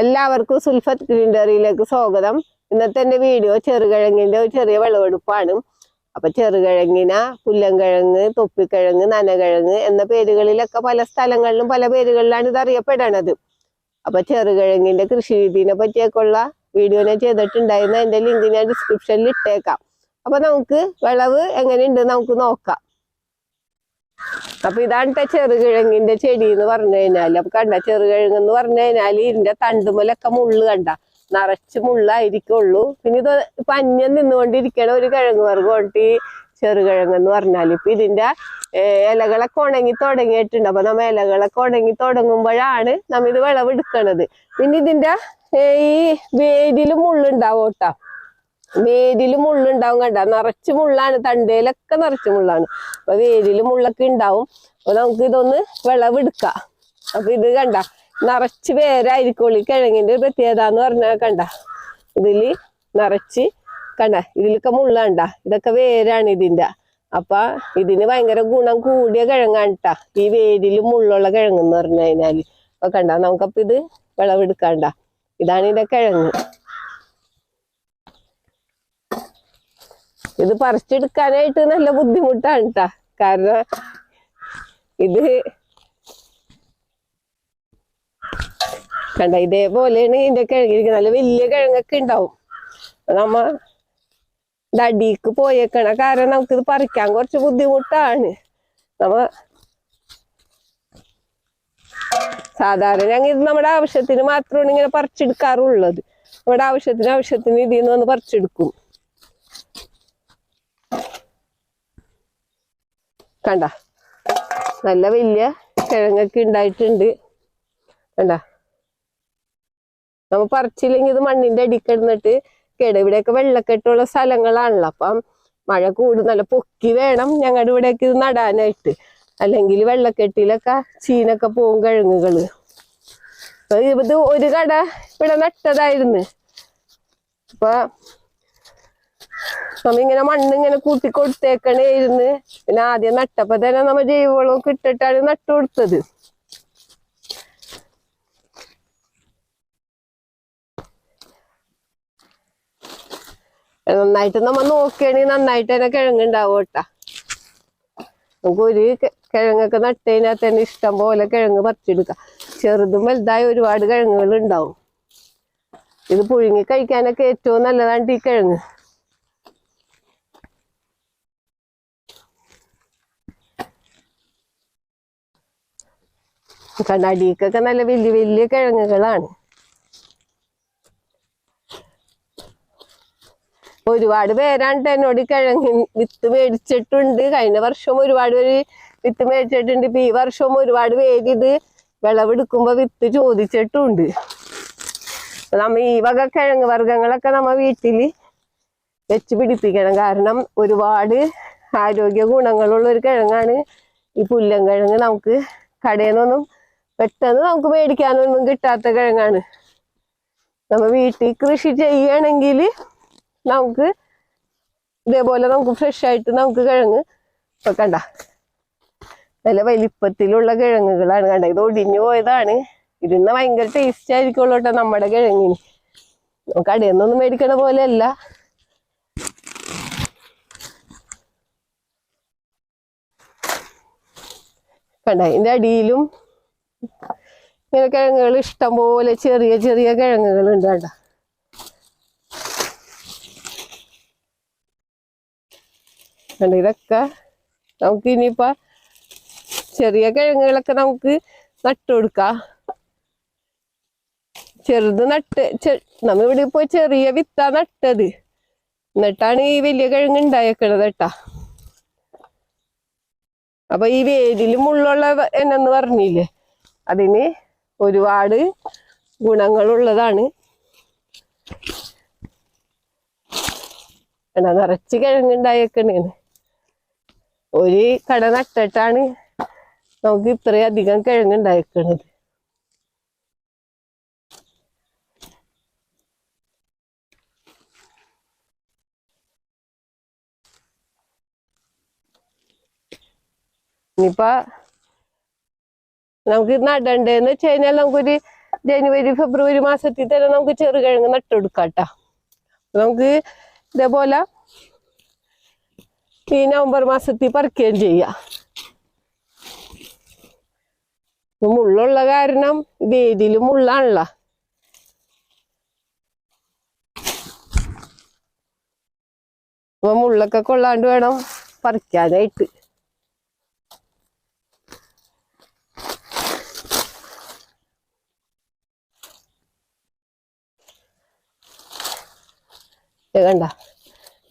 എല്ലാവർക്കും സുൽഫത്ത് ഗ്രീൻഡറിയിലേക്ക് സ്വാഗതം. ഇന്നത്തെ എന്റെ വീഡിയോ ചെറുകിഴങ്ങിന്റെ ഒരു ചെറിയ വിളവെടുപ്പാണ്. അപ്പം ചെറുകിഴങ്ങിന പുല്ലൻകിഴങ്ങ് തൊപ്പിക്കിഴങ്ങ് നനകിഴങ്ങ് എന്ന പേരുകളിലൊക്കെ പല സ്ഥലങ്ങളിലും പല പേരുകളിലാണ് ഇത് അറിയപ്പെടണത്. അപ്പം ചെറുകിഴങ്ങിന്റെ കൃഷി രീതിനെ പറ്റിയൊക്കെയുള്ള വീഡിയോ ഞാൻ ചെയ്തിട്ടുണ്ടായിരുന്നു. അതിന്റെ ലിങ്ക് ഞാൻ ഡിസ്ക്രിപ്ഷനിൽ ഇട്ടേക്കാം. അപ്പം നമുക്ക് വിളവ് എങ്ങനെയുണ്ട് നമുക്ക് നോക്കാം. അപ്പൊ ഇതാണ് ചെറുകിഴങ്ങിന്റെ ചെടി എന്ന് പറഞ്ഞു കഴിഞ്ഞാൽ. അപ്പൊ കണ്ട ചെറുകിഴങ്ങ് എന്ന് പറഞ്ഞു കഴിഞ്ഞാൽ ഇതിന്റെ തണ്ടുമലൊക്കെ മുള്ളു കണ്ട. നിറച്ച് മുള്ളായിരിക്കുള്ളൂ. പിന്നെ ഇത് ഇപ്പൊ അന്യം നിന്നുകൊണ്ടിരിക്കണ ഒരു കിഴങ്ങ് വർഗമാണ് ഈ ചെറുകിഴങ്ങ് എന്ന് പറഞ്ഞാൽ. ഇപ്പൊ ഇതിന്റെ ഇലകളൊക്കെ ഉണങ്ങി തുടങ്ങിയിട്ടുണ്ട്. അപ്പൊ നമ്മ ഇലകളൊക്കെ ഉണങ്ങി തുടങ്ങുമ്പോഴാണ് നമ്മ ഇത് വിളവെടുക്കണത്. പിന്നെ ഇതിന്റെ ഈ വേരിലും മുള്ളുണ്ടാവും കേട്ടോ. വേരിൽ മുള്ളുണ്ടാവും കണ്ട? നിറച്ച് മുള്ളാണ് തണ്ടയിലൊക്കെ നിറച്ച് മുള്ളാണ്. അപ്പൊ വേരിൽ മുള്ളൊക്കെ ഉണ്ടാവും. അപ്പൊ നമുക്ക് ഇതൊന്ന് വിളവെടുക്കാം. അപ്പൊ ഇത് കണ്ട നിറച്ച് വേരായിരിക്കുള്ളി കിഴങ്ങിന്റെ ഒരു പ്രത്യേകത എന്ന് പറഞ്ഞാൽ കണ്ട. ഇതിൽ നിറച്ച് കണ്ട ഇതിലൊക്കെ മുള്ളണ്ട ഇതൊക്കെ വേരാണ് ഇതിന്റെ. അപ്പൊ ഇതിന് ഭയങ്കര ഗുണം കൂടിയ കിഴങ്ങാണ് കേട്ടാ ഈ വേരിൽ മുള്ളുള്ള കിഴങ്ങെന്ന് പറഞ്ഞു കഴിഞ്ഞാൽ. അപ്പൊ കണ്ട നമുക്കപ്പൊ ഇത് വിളവെടുക്കണ്ട ഇതാണ് ഇതിന്റെ കിഴങ്ങ്. ഇത് പറിച്ചെടുക്കാനായിട്ട് നല്ല ബുദ്ധിമുട്ടാണ് കേട്ടാ കാരണം ഇത് കണ്ട ഇതേപോലെയാണ് ഇതിന്റെ കിഴങ്ങിരിക്കുന്നത്. നല്ല വലിയ കിഴങ്ങൊക്കെ ഉണ്ടാവും. നമ്മ ഇത് പോയേക്കണ. കാരണം നമുക്ക് ഇത് പറിക്കാൻ കുറച്ച് ബുദ്ധിമുട്ടാണ്. നമ്മ സാധാരണ ഞങ്ങൾ ഇത് നമ്മുടെ ആവശ്യത്തിന് മാത്രമാണ് ഇങ്ങനെ പറിച്ചെടുക്കാറുള്ളത്. നമ്മുടെ ആവശ്യത്തിന് ആവശ്യത്തിന് ഇതിൽ നിന്ന് വന്ന് പറിച്ചെടുക്കും. കണ്ട. നല്ല വലിയ കിഴങ്ങൊക്കെ ഉണ്ടായിട്ടുണ്ട്. കണ്ട. നമ്മ പറിച്ചില്ലെങ്കിൽ ഇത് മണ്ണിന്റെ അടിക്കിടന്നിട്ട് കേട്. ഇവിടെയൊക്കെ വെള്ളക്കെട്ടുള്ള സ്ഥലങ്ങളാണല്ലോ. അപ്പം മഴ കൂടും നല്ല പൊക്കി വേണം ഞങ്ങളുടെ ഇവിടെയൊക്കെ ഇത് നടാനായിട്ട്. അല്ലെങ്കിൽ വെള്ളക്കെട്ടിലൊക്കെ ചീനൊക്കെ പോകും കിഴങ്ങുകൾ. ഇത് ഒരു കട ഇവിടെ നട്ടതായിരുന്നു. അപ്പൊ നമ്മ ഇങ്ങനെ മണ്ണ് ഇങ്ങനെ കൂട്ടി കൊടുത്തേക്കണേരുന്ന് പിന്നെ ആദ്യം നട്ടപ്പോ തന്നെ നമ്മ ജൈവവളമൊക്കെ ഇട്ടിട്ടാണ് നട്ടു കൊടുത്തത്. നന്നായിട്ട് നമ്മ നോക്കുകയാണെങ്കിൽ നന്നായിട്ട് തന്നെ കിഴങ്ങുണ്ടാവും കേട്ടാ. നമുക്ക് ഒരു കിഴങ്ങൊക്കെ നട്ടതിനകത്ത് തന്നെ ഇഷ്ടം പോലെ കിഴങ്ങ് പറിച്ചെടുക്കാം. ചെറുതും വലുതായ ഒരുപാട് കിഴങ്ങുകൾ ഉണ്ടാവും. ഇത് പുഴുങ്ങി കഴിക്കാനൊക്കെ ഏറ്റവും നല്ലതാണ് ഈ കിഴങ്ങ്. കണ്ണാടിക്കൊക്കെ നല്ല വലിയ വലിയ കിഴങ്ങുകളാണ്. ഒരുപാട് പേരാണ്ട് എന്നോട് കിഴങ്ങ് വിത്ത് മേടിച്ചിട്ടുണ്ട്. കഴിഞ്ഞ വർഷവും ഒരുപാട് പേര് വിത്ത് മേടിച്ചിട്ടുണ്ട്. ഇപ്പൊ ഈ വർഷവും ഒരുപാട് പേര് ഇത് വിളവെടുക്കുമ്പോ വിത്ത് ചോദിച്ചിട്ടുണ്ട്. നമ്മ ഈ വക കിഴങ്ങ് വർഗങ്ങളൊക്കെ നമ്മ വീട്ടിൽ വെച്ച് പിടിപ്പിക്കണം. കാരണം ഒരുപാട് ആരോഗ്യ ഗുണങ്ങളുള്ള ഒരു കിഴങ്ങാണ് ഈ പുല്ലൻ കിഴങ്ങ് നമുക്ക് കടയിൽ നിന്നൊന്നും പെട്ടെന്ന് നമുക്ക് മേടിക്കാനൊന്നും കിട്ടാത്ത കിഴങ്ങാണ്. നമ്മ വീട്ടിൽ കൃഷി ചെയ്യുകയാണെങ്കിൽ നമുക്ക് ഇതേപോലെ നമുക്ക് ഫ്രഷ് ആയിട്ട് നമുക്ക് കിഴങ്ങ് ഇപ്പൊ കണ്ട നല്ല വലിപ്പത്തിലുള്ള കിഴങ്ങുകളാണ് കണ്ട. ഇത് ഒടിഞ്ഞു പോയതാണ്. ഇതിന്ന് ഭയങ്കര ടേസ്റ്റ് ആയിരിക്കുള്ളൂ കേട്ടോ നമ്മുടെ കിഴങ്ങിന്. നമുക്ക് കടയിൽ നിന്നൊന്നും മേടിക്കണ പോലെ അല്ല കണ്ട ഇതിന്റെ അടിയിലും ഇങ്ങനെ കിഴങ്ങുകൾ ഇഷ്ടം പോലെ ചെറിയ ചെറിയ കിഴങ്ങുകൾ ഉണ്ട് കണ്ട ഇതൊക്കെ നമുക്ക് ഇനിയിപ്പോ ചെറിയ കിഴങ്ങുകളൊക്കെ നമുക്ക് നട്ടു കൊടുക്കാം. ചെറുത് നട്ട് നമ്മ ഇവിടെ ഇപ്പൊ ചെറിയ വിത്താ നട്ടത്. എന്നിട്ടാണ് ഈ വലിയ കിഴങ്ങ് ഉണ്ടായേക്കണത് കേട്ടാ. അപ്പൊ ഈ വേരിലും മുള്ളുള്ള എന്നു പറഞ്ഞില്ലേ? അതിന് ഒരുപാട് ഗുണങ്ങളുള്ളതാണ്. കണ്ടോ, നിറച്ച് കിഴങ്ങുണ്ടായേക്കണേന്ന് ഒരു കട നട്ടിട്ടാണ് നമുക്ക് ഇത്രയധികം കിഴങ്ങുണ്ടായേക്കണത്. ഇനിയിപ്പ നമുക്ക് നടണ്ടേന്ന് വെച്ച് കഴിഞ്ഞാൽ നമുക്കൊരു ജനുവരി ഫെബ്രുവരി മാസത്തിൽ തന്നെ നമുക്ക് ചെറുകിഴങ്ങ് നട്ടുകൊടുക്കാട്ടാ നമുക്ക് ഇതേപോലെ ഈ നവംബർ മാസത്തിൽ പറിക്കുകയും ചെയ്യാം. മുള്ളുള്ള കാരണം വേദിയിൽ മുള്ളാണല്ലോ. അപ്പൊ മുള്ളൊക്കെ കൊള്ളാണ്ട് വേണം പറിക്കാനായിട്ട്. കണ്ട?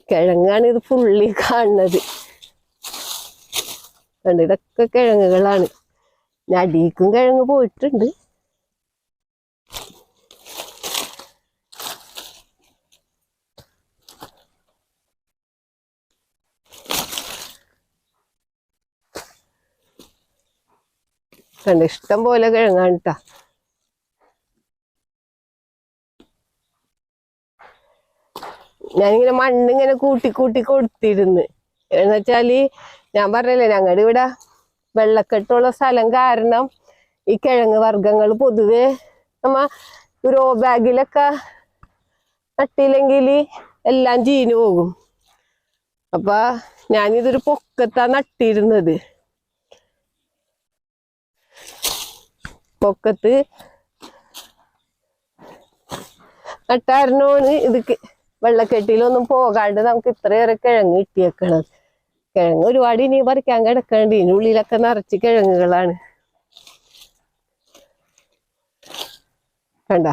കിഴങ്ങാണ് ഇത് ഫുള്ളി കാണുന്നത്. കണ്ട ഇതൊക്കെ കിഴങ്ങുകളാണ്. ഞാൻ അടിയിക്കും കിഴങ്ങ് പോയിട്ടുണ്ട്. കണ്ട ഇഷ്ടം പോലെ കിഴങ്ങാണ് ട്ടാ. ഞാനിങ്ങനെ മണ്ണിങ്ങനെ കൂട്ടി കൂട്ടി കൊടുത്തിരുന്ന്. എന്നുവെച്ചാൽ ഞാൻ പറഞ്ഞല്ലേ ഞങ്ങളുടെ ഇവിടെ വെള്ളക്കെട്ടുള്ള സ്ഥലം കാരണം ഈ കിഴങ്ങ് വർഗങ്ങൾ പൊതുവെ നമ്മ ഗ്രോ ബാഗിലൊക്കെ നട്ടില്ലെങ്കിൽ എല്ലാം ചീഞ്ഞു പോകും. അപ്പൊ ഞാനിതൊരു പൊക്കത്താ നട്ടിരുന്നത്. പൊക്കത്ത് നട്ടായിരുന്നോന്ന് ഇത് കി- വെള്ളക്കെട്ടിയിലൊന്നും പോകാണ്ട് നമുക്ക് ഇത്രയേറെ കിഴങ്ങ് കിട്ടിയേക്കണത് കിഴങ്ങ് ഒരുപാട് ഇനി പറിക്കാൻ കിടക്കണ്ട്. ഉള്ളിലൊക്കെ നിറച്ച് കിഴങ്ങുകളാണ്. കണ്ട?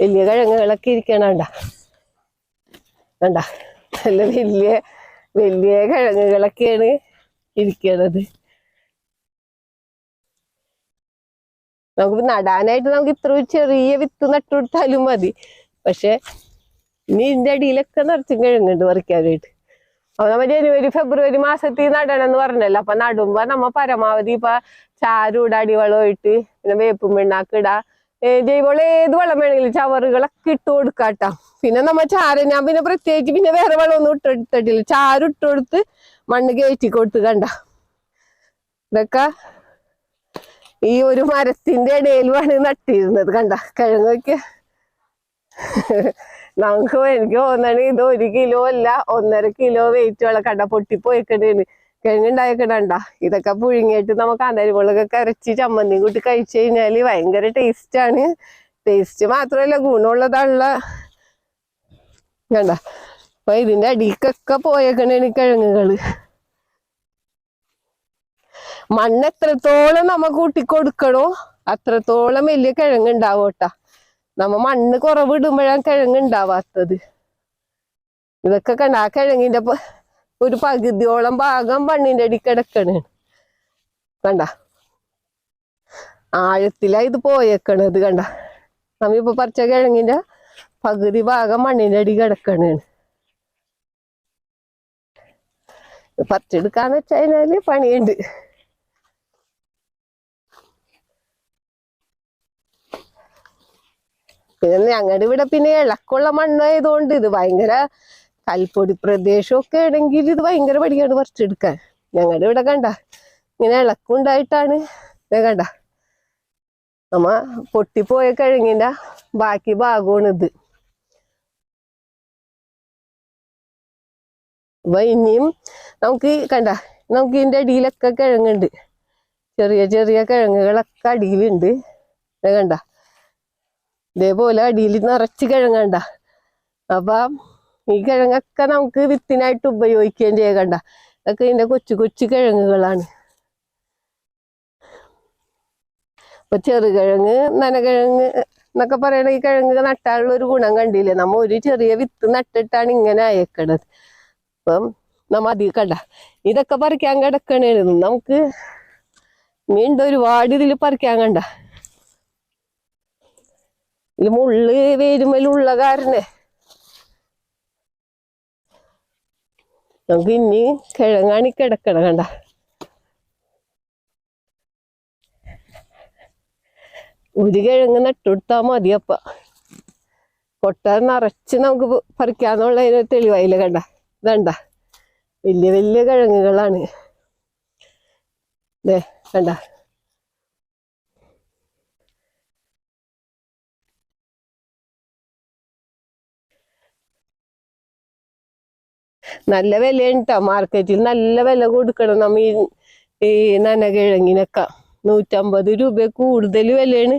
വലിയ കിഴങ്ങുകളൊക്കെ ഇരിക്കണണ്ട കണ്ട? നല്ല വലിയ വലിയ കിഴങ്ങുകളൊക്കെയാണ്. ഇരിക്കണത്. നമുക്ക് നടാനായിട്ട് നമുക്ക് ഇത്ര ചെറിയ വിത്ത് നട്ടുകൊടുത്താലും മതി. പക്ഷെ ഇനി ഇതിന്റെ അടിയിലൊക്കെ നിറച്ചും കഴിഞ്ഞിട്ട് പറിക്കാനായിട്ട്. അപ്പൊ നമ്മ ജനുവരി ഫെബ്രുവരി മാസത്തിൽ നടണം എന്ന് പറഞ്ഞല്ലോ. അപ്പൊ നടുമ്പോ നമ്മ പരമാവധി ഇപ്പൊ ചാരൂട ഇട്ട് പിന്നെ വേപ്പും പിണ്ണാക്ക് ഇടാ ഏ, ജൈവവളം ഏത് വളം വേണമെങ്കിലും ചവറുകളൊക്കെ ഇട്ട് കൊടുക്കാട്ടാ പിന്നെ നമ്മ ചാര ഞാൻ പിന്നെ പ്രത്യേകിച്ച് പിന്നെ വേറെ വളമൊന്നും ഇട്ടെടുത്തിട്ടില്ല ചാരം ഇട്ട് കൊടുത്ത് മണ്ണ് കയറ്റി കൊടുത്ത് കണ്ട. ഇതൊക്കെ ഈ ഒരു മരത്തിന്റെ ഇടയിലുമാണ് നട്ടിരുന്നത് കണ്ട. കിഴങ്ങൊക്കെ നമുക്ക് എനിക്ക് തോന്നണ ഇത് ഒരു കിലോ അല്ല ഒന്നര കിലോ വെയിറ്റ് ഉള്ള കണ്ട പൊട്ടിപ്പോയിക്കണേന് കിഴങ്ങുണ്ടായിക്കണണ്ട ഇതൊക്കെ പുഴുങ്ങിയിട്ട് നമുക്ക് അന്നരിമുളകൊക്കെ കരച്ച് ചമ്മന്തി കൂട്ടി കഴിച്ചു കഴിഞ്ഞാൽ ഭയങ്കര ടേസ്റ്റ് ആണ്. ടേസ്റ്റ് മാത്രമല്ല ഗുണമുള്ളതാണുള്ള കണ്ട? അപ്പൊ ഇതിന്റെ അടിക്കൊക്കെ പോയേക്കണേണ് കിഴങ്ങുകൾ. മണ്ണ് എത്രത്തോളം നമ്മ കൂട്ടി കൊടുക്കണോ അത്രത്തോളം വലിയ കിഴങ്ങ് ഉണ്ടാവോട്ടാ നമ്മ മണ്ണ് കുറവ് ഇടുമ്പോഴാണ് ഉണ്ടാവാത്തത് ഇതൊക്കെ കണ്ട ആ കിഴങ്ങിന്റെ ഒരു പകുതിയോളം ഭാഗം മണ്ണിന്റെ അടി കിടക്കണ്. കണ്ട? ആഴത്തിലാ ഇത് പോയേക്കണത് കണ്ട? നമ്മിപ്പോ പറിച്ച കിഴങ്ങിന്റെ പകുതി ഭാഗം മണ്ണിന്റെ അടി കിടക്കണ് പറിച്ചെടുക്കാന്ന് വെച്ച് കഴിഞ്ഞാൽ പണിയുണ്ട്. പിന്നെ ഞങ്ങളുടെ ഇവിടെ പിന്നെ ഇളക്കുള്ള മണ്ണായതുകൊണ്ട് ഇത് ഭയങ്കര കൽപ്പൊടി പ്രദേശമൊക്കെ ആണെങ്കിൽ ഇത് ഭയങ്കര പടിയാണ് പറിച്ചെടുക്കാൻ. ഞങ്ങളുടെ ഇവിടെ കണ്ട ഇങ്ങനെ ഇളക്കുണ്ടായിട്ടാണ് ഞാൻ കണ്ട. നമ്മ പൊട്ടിപ്പോയ കിഴങ്ങിന്റെ ബാക്കി ഭാഗമാണ് ഇത്. ഇനിയും നമുക്ക് കണ്ട നമുക്ക് ഇതിന്റെ അടിയിലൊക്കെ കിഴങ്ങുണ്ട്. ചെറിയ ചെറിയ കിഴങ്ങുകളൊക്കെ അടിയിലുണ്ട്. കണ്ട ഇതേപോലെ അടിയിൽ നിറച്ച് കിഴങ്ങണ്ട അപ്പൊ ഈ കിഴങ്ങൊക്കെ നമുക്ക് വിത്തിനായിട്ട് ഉപയോഗിക്കുകയും ചെയ്യണ്ട ഇതൊക്കെ ഇതിന്റെ കൊച്ചു കൊച്ചു കിഴങ്ങുകളാണ്. അപ്പൊ ചെറുകിഴങ്ങ് നനകിഴങ്ങ് എന്നൊക്കെ പറയണ ഈ കിഴങ്ങ് നട്ടാനുള്ള ഒരു ഗുണം കണ്ടില്ലേ? നമ്മ ഒരു ചെറിയ വിത്ത് നട്ടിട്ടാണ് ഇങ്ങനെ അയക്കണത്. അപ്പം നമ്മ അധികം കണ്ട? ഇതൊക്കെ പറിക്കാൻ കിടക്കണേന്ന് നമുക്ക് വീണ്ടും ഒരുപാട് ഇതിൽ പറിക്കാൻ കണ്ട? ഇതിൽ മുള്ള് വേരുമലുള്ള കാരണേ നമുക്ക് ഇനി കിഴങ്ങാണി കിടക്കണം കണ്ട. ഒരു കിഴങ്ങ് നട്ടുകൊടുത്താ മതി അപ്പ. കൊട്ട നിറച്ച് നമുക്ക് പറിക്കാന്നുള്ളതിന് തെളിവായില്ല കണ്ട. ഇതണ്ട. വലിയ വലിയ കിഴങ്ങുകളാണ്. ഇതേ കണ്ട. നല്ല വിലയാണ് കേട്ടോ മാർക്കറ്റിൽ നല്ല വില കൊടുക്കണം. നമ്മ ഈ ഈ നനകിഴങ്ങിനൊക്കെ. നൂറ്റമ്പത് രൂപ കൂടുതൽ വിലയാണ്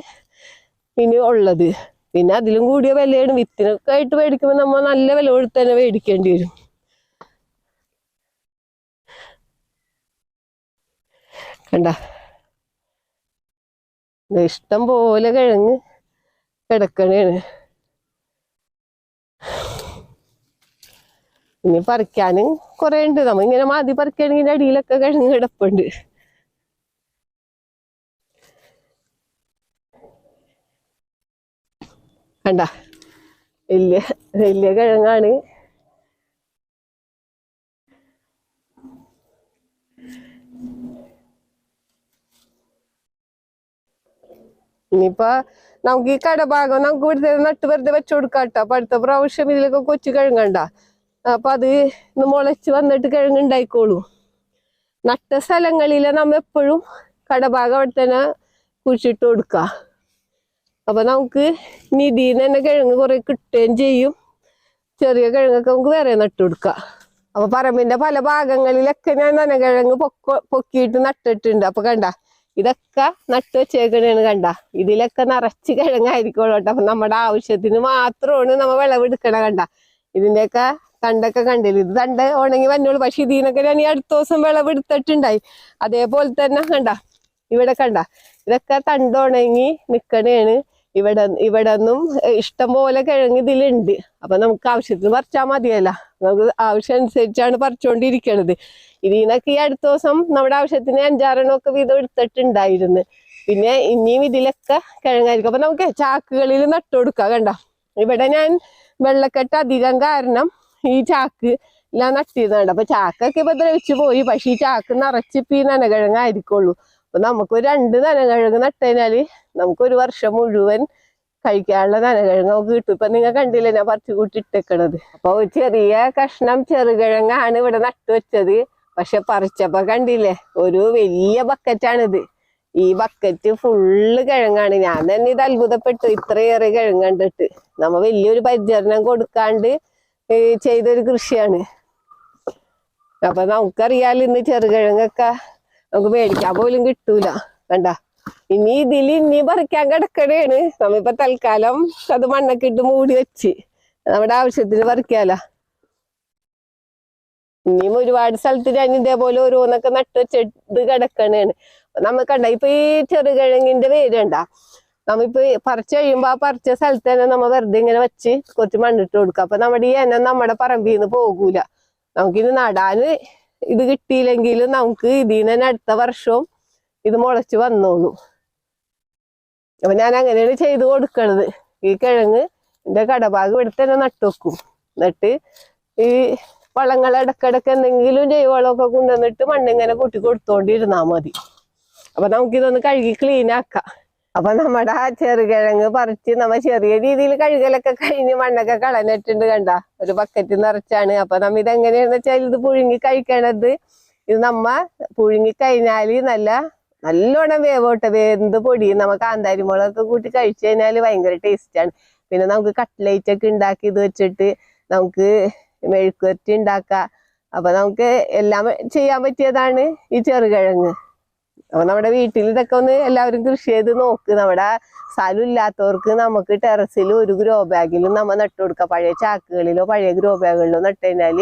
ഇനി ഉള്ളത്. പിന്നെ അതിലും കൂടിയ വിലയാണ്. വിത്തിനൊക്കെ ആയിട്ട് മേടിക്കുമ്പോൾ നമ്മൾ നല്ല വില കൊടുത്ത് തന്നെ മേടിക്കേണ്ടി വരും. കണ്ട? ഇഷ്ടം പോലെ കിഴങ്ങ് കിടക്കണേണ്. ഇനി പറിക്കാനും കുറെ ഉണ്ട് നമ്മ ഇങ്ങനെ മാതി പറിക്കുകയാണെങ്കിൽ അടിയിലൊക്കെ കിഴങ്ങ് കിടപ്പുണ്ട്. കണ്ട? വലിയ വലിയ കിഴങ്ങാണ്. ഇനിയിപ്പോ നമുക്ക് ഈ കടഭാഗം നമുക്ക് വെറുതെ നട്ട് വെറുതെ വെച്ചു കൊടുക്കാം കേട്ടോ അപ്പൊ അടുത്ത പ്രാവശ്യം ഇതിലൊക്കെ കൊച്ചു കിഴങ്ങണ്ട അപ്പൊ അത് ഇന്ന് മുളച്ച് വന്നിട്ട് കിഴങ്ങുണ്ടായിക്കോളൂ. നട്ട സ്ഥലങ്ങളിൽ നമ്മ എപ്പോഴും കടഭാഗം അവിടെ തന്നെ കുഴിച്ചിട്ട് കൊടുക്കുക അപ്പൊ നമുക്ക് നിധിന്ന് തന്നെ കിഴങ്ങ് കുറെ കിട്ടുകയും ചെയ്യും. ചെറിയ കിഴങ്ങൊക്കെ നമുക്ക് വേറെ നട്ടു കൊടുക്കാം. അപ്പൊ പറമ്പിന്റെ പല ഭാഗങ്ങളിലൊക്കെ ഞാൻ നനകിഴങ്ങ് പൊക്ക പൊക്കിയിട്ട് നട്ടിട്ടുണ്ട്. അപ്പൊ കണ്ട ഇതൊക്കെ നട്ട് വെച്ചേക്കണേണ് കണ്ട. ഇതിലൊക്കെ നിറച്ച് കിഴങ്ങായിരിക്കുള്ളൂ കേട്ടോ. അപ്പൊ നമ്മുടെ ആവശ്യത്തിന് മാത്രമാണ് നമ്മ വിളവെടുക്കണ കണ്ട. ഇതിന്റെയൊക്കെ തണ്ടൊക്കെ കണ്ടില്ല? ഇത് തണ്ട് ഉണങ്ങി വന്നോളൂ. പക്ഷെ ഇതിനൊക്കെ ഞാൻ ഈ അടുത്ത ദിവസം വിളവെടുത്തിട്ടുണ്ടായി. അതേപോലെ തന്നെ കണ്ട ഇവിടെ കണ്ട ഇതൊക്കെ തണ്ട് ഉണങ്ങി നിക്കണേണ്. ഇവിടെ ഇവിടെ നിന്നും ഇഷ്ടം പോലെ കിഴങ്ങ് ഇതിലുണ്ട്. അപ്പൊ നമുക്ക് ആവശ്യത്തിന് പറിച്ചാൽ മതിയല്ല. നമുക്ക് ആവശ്യം അനുസരിച്ചാണ് പറിച്ചുകൊണ്ടിരിക്കണത് ഇതിനൊക്കെ ഈ അടുത്ത ദിവസം നമ്മുടെ ആവശ്യത്തിന് അഞ്ചാറെണ്ണം ഒക്കെ വീതം എടുത്തിട്ടുണ്ടായിരുന്നു. പിന്നെ ഇനിയും ഇതിലൊക്കെ കിഴങ്ങായിരിക്കും. അപ്പൊ നമുക്ക് ചാക്കുകളിൽ നട്ടുകൊടുക്കാം കണ്ട. ഇവിടെ ഞാൻ വെള്ളക്കെട്ട് അധികം കാരണം ഈ ചാക്ക് എല്ലാം നട്ടിരുന്നുണ്ട് അപ്പൊ ചാക്കൊക്കെ ഇപ്പൊ ദ്രവിച്ചു പോയി. പക്ഷെ ഈ ചാക്ക് നിറച്ചിപ്പോ ഈ നനകിഴങ്ങായിരിക്കുള്ളൂ അപ്പൊ നമുക്ക് രണ്ട് നനകിഴങ്ങ് നട്ടുകഴിഞ്ഞാൽ നമുക്ക് ഒരു വർഷം മുഴുവൻ കഴിക്കാനുള്ള നനകിഴങ്ങ് നമുക്ക് കിട്ടും. ഇപ്പൊ നിങ്ങൾ കണ്ടില്ലേ ഞാൻ പറിച്ചു കൂട്ടി ഇട്ടേക്കണത്. അപ്പൊ ചെറിയ കഷ്ണം ചെറുകിഴങ്ങാണ് ഇവിടെ നട്ടുവെച്ചത് പക്ഷെ പറിച്ചപ്പോ കണ്ടില്ലേ ഒരു വലിയ ബക്കറ്റാണിത്. ഈ ബക്കറ്റ് ഫുള്ള് കിഴങ്ങാണ് ഞാൻ തന്നെ ഇത് അത്ഭുതപ്പെട്ടു. ഇത്രയേറെ കിഴങ്ങ് കണ്ടിട്ട്. നമ്മ വലിയൊരു പരിചരണം കൊടുക്കാണ്ട് ചെയ്തൊരു കൃഷിയാണ്. അപ്പൊ നമുക്കറിയാലോ ഇന്ന് ചെറുകിഴങ്ങൊക്കെ നമുക്ക് മേടിക്കാൻ പോലും കിട്ടൂല. കണ്ട? ഇനി ഇതിൽ ഇനി പറിക്കാൻ കിടക്കണേണ്. നമ്മിപ്പോ തൽക്കാലം അത് മണ്ണൊക്കെ ഇട്ട് മൂടി വെച്ച് നമ്മുടെ ആവശ്യത്തിന് പറിക്കാല. ഇനിയും ഒരുപാട് സ്ഥലത്ത് ഞാൻ ഇതേപോലെ ഓരോന്നൊക്കെ നട്ട് വെച്ചിട്ട് കിടക്കണേണ്. നമ്മ കണ്ട ഇപ്പൊ ഈ ചെറുകിഴങ്ങിന്റെ വേര് കണ്ട? നമ്മിപ്പോ പറിച്ചു കഴിയുമ്പോ ആ പറിച്ച സ്ഥലത്ത് തന്നെ നമ്മ വെറുതെ ഇങ്ങനെ വെച്ച് കുറച്ച് മണ്ണിട്ട് കൊടുക്കുക അപ്പൊ നമ്മുടെ ഈ എന്നെ നമ്മുടെ പറമ്പിൽ നിന്ന് പോകൂല. നമുക്കിത് നടാന് ഇത് കിട്ടിയില്ലെങ്കിലും നമുക്ക് ഇതിൽ തന്നെ അടുത്ത വർഷവും ഇത് മുളച്ചു വന്നോളൂ. അപ്പൊ ഞാൻ അങ്ങനെയാണ് ചെയ്ത് കൊടുക്കണത്. ഈ കിഴങ്ങ് എന്റെ കടഭാഗം ഇവിടെ തന്നെ നട്ടു വെക്കും. എന്നിട്ട് ഈ വളങ്ങൾ ഇടക്കിടക്ക് എന്തെങ്കിലും ജൈവവളമൊക്കെ കൊണ്ടുവന്നിട്ട് മണ്ണിങ്ങനെ കൂട്ടി കൊടുത്തോണ്ടിരുന്നാ മതി. അപ്പൊ നമുക്കിതൊന്ന് കഴുകി ക്ലീൻ ആക്കാം. അപ്പൊ നമ്മുടെ ആ ചെറുകിഴങ്ങ് പറിച്ച് നമ്മ ചെറിയ രീതിയിൽ കഴുകലൊക്കെ കഴിഞ്ഞ് മണ്ണൊക്കെ കളഞ്ഞിട്ടുണ്ട് കണ്ട. ഒരു ബക്കറ്റ് നിറച്ചാണ്. അപ്പൊ നമ്മ ഇതെങ്ങനെയാന്ന് വെച്ചാൽ ഇത് പുഴുങ്ങി കഴിക്കണത്. ഇത് നമ്മ പുഴുങ്ങി കഴിഞ്ഞാൽ നല്ല നല്ലോണം വേവോട്ടെ. വേന്ത് പൊടി നമ്മ കാന്താരി മുളകൊക്കെ കൂട്ടി കഴിച്ചു കഴിഞ്ഞാൽ ഭയങ്കര ടേസ്റ്റ് ആണ്. പിന്നെ നമുക്ക് കട്ട്ലേറ്റ് ഒക്കെ ഉണ്ടാക്കി ഇത് വെച്ചിട്ട് നമുക്ക് മെഴുക്കുവരട്ടി ഉണ്ടാക്കാം അപ്പൊ നമുക്ക് എല്ലാം ചെയ്യാൻ പറ്റിയതാണ് ഈ ചെറുകിഴങ്ങ്. അപ്പൊ നമ്മുടെ വീട്ടിൽ ഇതൊക്കെ ഒന്ന് എല്ലാവരും കൃഷി ചെയ്ത് നോക്ക്. നമ്മുടെ സ്ഥലം ഇല്ലാത്തവർക്ക് നമുക്ക് ടെറസിൽ ഒരു ഗ്രോ ബാഗിലും നമ്മൾ നട്ടു കൊടുക്കാം. പഴയ ചാക്കുകളിലോ പഴയ ഗ്രോ ബാഗുകളിലോ നട്ടു കഴിഞ്ഞാൽ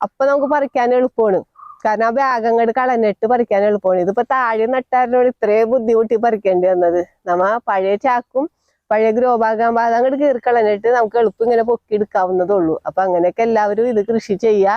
അപ്പൊ നമുക്ക് പറിക്കാൻ എളുപ്പമാണ് കാരണം ആ ബാഗ് അങ്ങോട്ട് കളഞ്ഞിട്ട് പറിക്കാൻ എളുപ്പമാണ് ഇതിപ്പോ താഴെ നട്ടാരനോട് ഇത്രേ ബുദ്ധിമുട്ടി പറിക്കേണ്ടി വന്നത്. നമ്മ പഴയ ചാക്കും പഴയ ഗ്രോ ബാഗാകുമ്പോ അത് അങ്ങോട്ട് കീറി കളഞ്ഞിട്ട് നമുക്ക് എളുപ്പം ഇങ്ങനെ പൊക്കി എടുക്കാവുന്നതേ ഉള്ളൂ. അപ്പൊ അങ്ങനെയൊക്കെ എല്ലാവരും ഇത് കൃഷി ചെയ്യുക